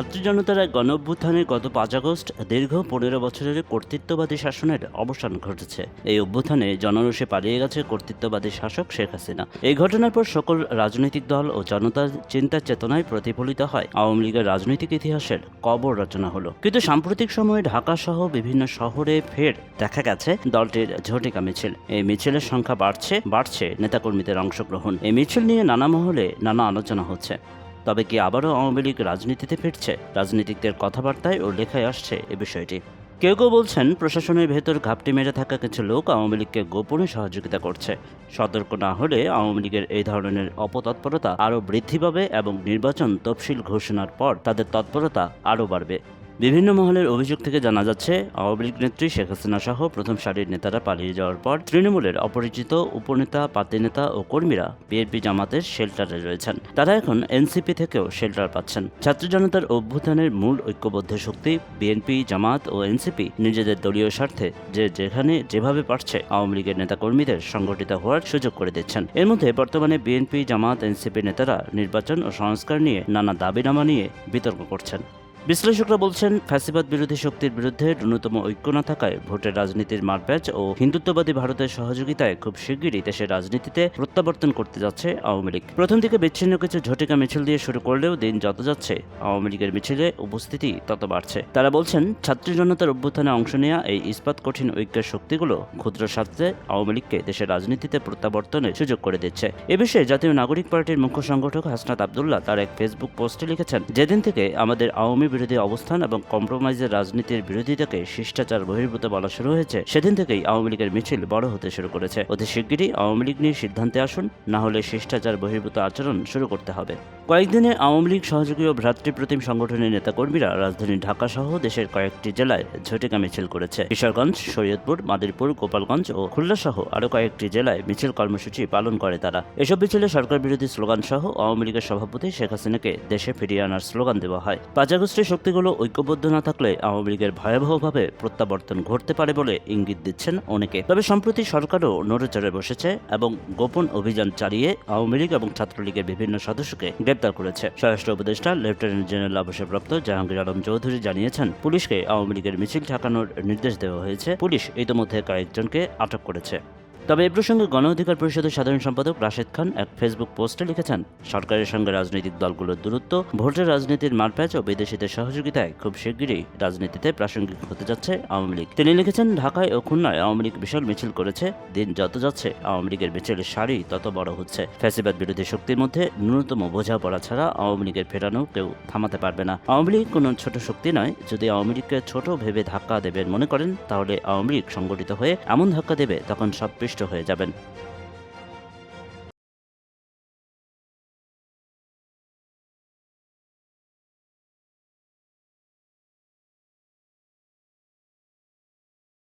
ছাত্র জনতার গণ অভ্যুত্থানে গত পাঁচ আগস্ট দীর্ঘ পনেরো বছরের কর্তৃত্ববাদী শাসনের অবসান ঘটেছে। এই অভ্যুত্থানে জনরসে পালিয়ে গেছে কর্তৃত্ববাদী শাসক শেখ হাসিনা। এই ঘটনার পর সকল রাজনৈতিক দল ও জনতার চিন্তার চেতনায় প্রতিফলিত হয়। আওয়ামী লীগের রাজনৈতিক ইতিহাসের কবর রচনা হলো। কিন্তু সাম্প্রতিক সময়ে ঢাকা সহ বিভিন্ন শহরে ফের দেখা গেছে দলটির ঝটিকা মিছিল। এই মিছিলের সংখ্যা বাড়ছে বাড়ছে নেতাকর্মীদের অংশগ্রহণ। এই মিছিল নিয়ে নানা মহলে নানা আলোচনা হচ্ছে। তবে কি আবারও আওয়ামী লীগ রাজনীতিতে ফিরছে? রাজনীতিকদের কথাবার্তায় ও লেখায় আসছে এ বিষয়টি। কেউ কেউ বলছেন, প্রশাসনের ভেতর ঘাপটি মেরে থাকা কিছু লোক আওয়ামী লীগকে গোপনে সহযোগিতা করছে। সতর্ক না হলে আওয়ামী লীগের এই ধরনের অপতৎপরতা আরও বৃদ্ধি পাবে এবং নির্বাচন তফসিল ঘোষণার পর তাদের তৎপরতা আরও বাড়বে। বিভিন্ন মহলের অভিযোগ থেকে জানা যাচ্ছে, আওয়ামী লীগ নেত্রী শেখ হাসিনা সহ প্রথম সারির নেতারা পালিয়ে যাওয়ার পর তৃণমূলের অপরিচিত উপনেতা পাতি নেতা ও কর্মীরা বিএনপি জামাতের শেল্টারে রয়েছেন। তারা এখন এনসিপি থেকেও শেল্টার পাচ্ছেন। ছাত্র জনতার অভ্যুত্থানের মূল ঐক্যবদ্ধ শক্তি বিএনপি, জামাত ও এনসিপি নিজেদের দলীয় স্বার্থে যে যেখানে যেভাবে পারছে আওয়ামী লীগের নেতাকর্মীদের সংগঠিত হওয়ার সুযোগ করে দিচ্ছেন। এর মধ্যে বর্তমানে বিএনপি, জামাত, এনসিপি নেতারা নির্বাচন ও সংস্কার নিয়ে নানা দাবিনামা নিয়ে বিতর্ক করছেন। বিশ্লেষকরা বলছেন, ফ্যাসিবাদ বিরোধী শক্তির বিরুদ্ধে ন্যূনতম ঐক্য না থাকায় ভোটের রাজনীতির মারপ্যাচ ও হিন্দুত্ববাদী ভারতের সহযোগিতায় খুব শিগগিরই দেশের রাজনীতিতে প্রত্যাবর্তন করতে যাচ্ছে আওয়ামী লীগ। প্রথম দিকে বিচ্ছিন্ন কিছু ঝটিকা মিছিল দিয়ে শুরু করলেও দিন যত যাচ্ছে, আওয়ামী লীগের মিছিলে উপস্থিতি তত বাড়ছে। তারা বলছেন, ছাত্রী জনতার অভ্যুত্থানে অংশ নেওয়া এই ইস্পাত কঠিন ঐক্যের শক্তিগুলো ক্ষুদ্র স্বার্থে আওয়ামী লীগকে দেশের রাজনীতিতে প্রত্যাবর্তনের সুযোগ করে দিচ্ছে। এ বিষয়ে জাতীয় নাগরিক পার্টির মুখ্য সংগঠক হাসনাত আবদুল্লাহ তার এক ফেসবুক পোস্টে লিখেছেন, যেদিন থেকে আমাদের আওয়ামী বিরোধী অবস্থান এবং কম্প্রোমাইজের রাজনীতির বিরোধিতাকে শিষ্টাচার বহির্ভূত বলা শুরু হয়েছে, সেদিন থেকেই আওয়ামী লীগের মিছিল বড় হতে শুরু করেছে। অতি শিগগিরই আওয়ামী লীগ নিয়ে সিদ্ধান্তে আসুন, না হলে শিষ্টাচার বহির্ভূত আচরণ শুরু করতে হবে। কয়েকদিনে আওয়ামী লীগ সহযোগী ও ভ্রাতৃপ্রতিম সংগঠনের নেতাকর্মীরা রাজধানী ঢাকা সহ দেশের কয়েকটি জেলায় ঝটিকা মিছিল করেছে। কিশোরগঞ্জ শরীয়তপুর মাদিরপুর, গোপালগঞ্জ ও খুলনা সহ আরও কয়েকটি জেলায় মিছিল কর্মসূচি পালন করে তারা। এসব মিছিলে সরকার বিরোধী স্লোগান সহ আওয়ামী লীগের সভাপতি শেখ হাসিনাকে দেশে ফিরিয়ে আনার স্লোগান দেওয়া হয়। পাঁচ আগস্টের শক্তিগুলো ঐক্যবদ্ধ না থাকলে আওয়ামী লীগের ভয়াবহভাবে প্রত্যাবর্তন ঘটতে পারে বলে ইঙ্গিত দিচ্ছেন অনেকে। তবে সম্প্রতি সরকারও নড়েচড়ে বসেছে এবং গোপন অভিযান চালিয়ে আওয়ামী লীগ এবং ছাত্রলীগের বিভিন্ন সদস্যকে গ্রেপ্তার করেছে। স্বরাষ্ট্র উপদেষ্টা লেফটেন্যান্ট জেনারেল অবসরপ্রাপ্ত জাহাঙ্গীর আলম চৌধুরী জানিয়েছেন, পুলিশকে আওয়ামী লীগের মিছিল ঠেকানোর নির্দেশ দেওয়া হয়েছে। পুলিশ ইতোমধ্যে কয়েকজনকে আটক করেছে। তবে এ প্রসঙ্গে গণ অধিকার পরিষদের সাধারণ সম্পাদক রাশেদ খান এক ফেসবুক পোস্টে লিখেছেন, সরকারের সঙ্গে রাজনৈতিক দলগুলোর দূরত্ব, ভোটের রাজনীতির মারপ্যাচ ও বিদেশিদের সহযোগিতায় খুব শিগগিরই রাজনীতিতে প্রাসঙ্গিক হতে যাচ্ছে আওয়ামী লীগ। তিনি লিখেছেন, ঢাকায় ও খুলনায় আওয়ামী লীগ বিশাল মিছিল করেছে, দিন যত যাচ্ছে আওয়ামী লীগের মিছিলের সারি তত বড় হচ্ছে। ফ্যাসিবাদ বিরোধী শক্তির মধ্যে ন্যূনতম বোঝাপড়া ছাড়া আওয়ামী লীগের ফেরানো কেউ থামাতে পারবে না। আওয়ামী লীগ কোনো ছোট শক্তি নয়, যদি আওয়ামী লীগকে ছোট ভেবে ধাক্কা দেবেন মনে করেন, তাহলে আওয়ামী লীগ সংগঠিত হয়ে এমন ধাক্কা দেবে তখন সব পৃষ্ঠ হয়ে যাবেন।